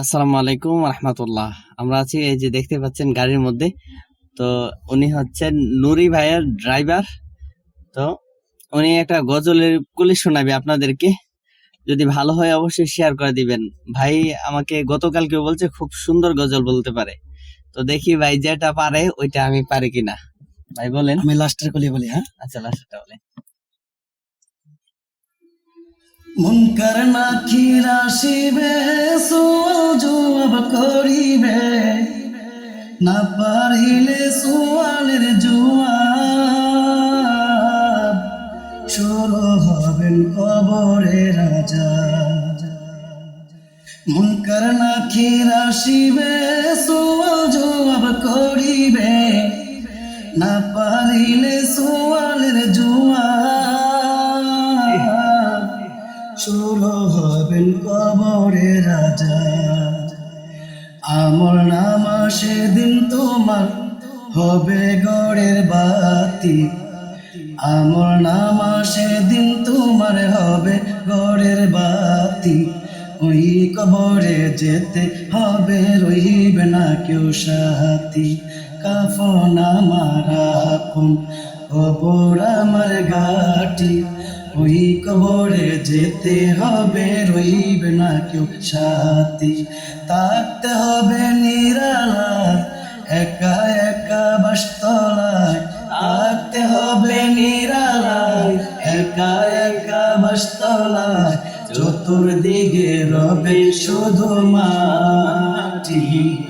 আসসালামু আলাইকুম রহমতুল্লাহ। আমরা আছি এই যে দেখতে পাচ্ছেন গাড়ির মধ্যে। তো উনি হচ্ছেন নুরি ভাইয়ের ড্রাইভার। তো উনি একটা গজলের কুলি শোনাবে আপনাদেরকে। যদি ভালো হয় অবশ্যই শেয়ার করে দিবেন। ভাই আমাকে গতকালকে বলছে খুব সুন্দর গজল বলতে পারে। তো দেখি ভাই যেটা পারে ওইটা আমি পারি কিনা। ভাই বলেন। আমি লাস্টের কলি বলি হ্যাঁ? আচ্ছা লাস্টটা বলে মুনকার নাকি রাশিবে, সোয়াল জবাব করিবে। না পারিলে সোয়ালের জবাব শুরু হবেন কবরে রাজা। মুনকার নাকি রাশিবে, সোয়াল জবাব করিবে। না পারিলে সোয়ালের শুরু হবেন কবরে রাজা। আমল নামা সেদিন তোমার হবে গড়ের বাতি। আমল নামা সেদিন তোমার হবে গড়ের বাতি। ওই কবরে যেতে হবে রইবে না কেউ সাথী। কাফন আমার আপন কবর আমার ঘাটি। ওই কবরে যেতে হবে, রইবে না কেউ সাথী। থাকতে হবে নিরালা একা একা বাসতলায়। থাকতে হবে নিরালায় একা একা বাসতলায়। চতুর্দিকে রবে শুধু মাটি।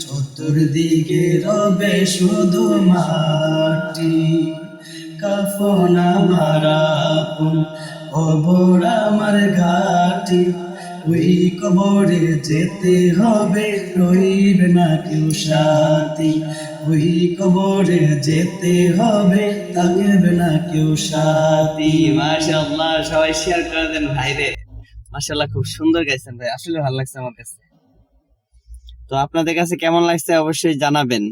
চতুর্দিকে রবে শুধু মাটি। কাফন আমার কবর আমার ঘাটি। ওই কবরে যেতে হবে, রইবে না কেউ ওই কবরে যেতে হবে থাকবে না কেউ মাশাআল্লাহ, সবাই শেয়ার করে দেন ভাইরে। মাশাআল্লাহ, খুব সুন্দর গাইছেন ভাই। আসলে ভালো লাগছে আমার কাছে। তো আপনাদের কাছে কেমন লাগছে অবশ্যই জানাবেন।